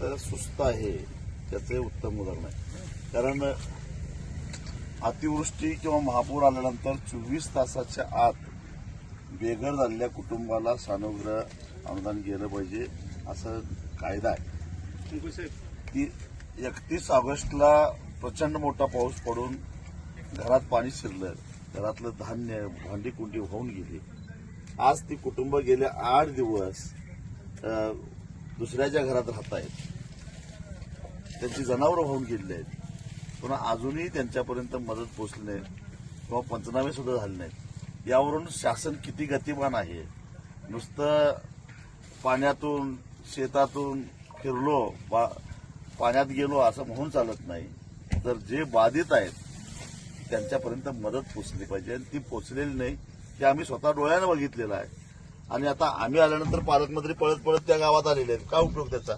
माणसं सुस्त आहे त्याचं उत्तम उदाहरण आहे. कारण अतिवृष्टी किंवा महापूर आल्यानंतर चोवीस तासाच्या आत बेघर झालेल्या कुटुंबाला सानुग्रह अनुदान गेलं पाहिजे असं कायदा आहे. ती एकतीस ऑगस्टला प्रचंड मोठा पाऊस पडून घरात पाणी शिरलं. घरातलं धान्य भांडी कुंडी होऊन गेली. आज ती कुटुंब गेले आठ दिवस दुसऱ्याच्या घरात राहत आहेत त्यांची जनावरं होऊन गेलेली आहेत. पुन्हा अजूनही त्यांच्यापर्यंत मदत पोचली नाही किंवा पंचनामे सुद्धा झाले नाहीत. यावरून शासन किती गतिमान आहे? नुसतं पाण्यातून शेतातून फिरलो बा पाण्यात गेलो असं म्हणून चालत नाही. तर जे बाधित आहेत त्यांच्यापर्यंत मदत पोचली पाहिजे आणि ती पोचलेली नाही ते आम्ही स्वतः डोळ्यानं बघितलेलं आहे. आणि आता आम्ही आल्यानंतर पालकमंत्री पळत पळत त्या गावात आलेले आहेत. काय उपयोग त्याचा?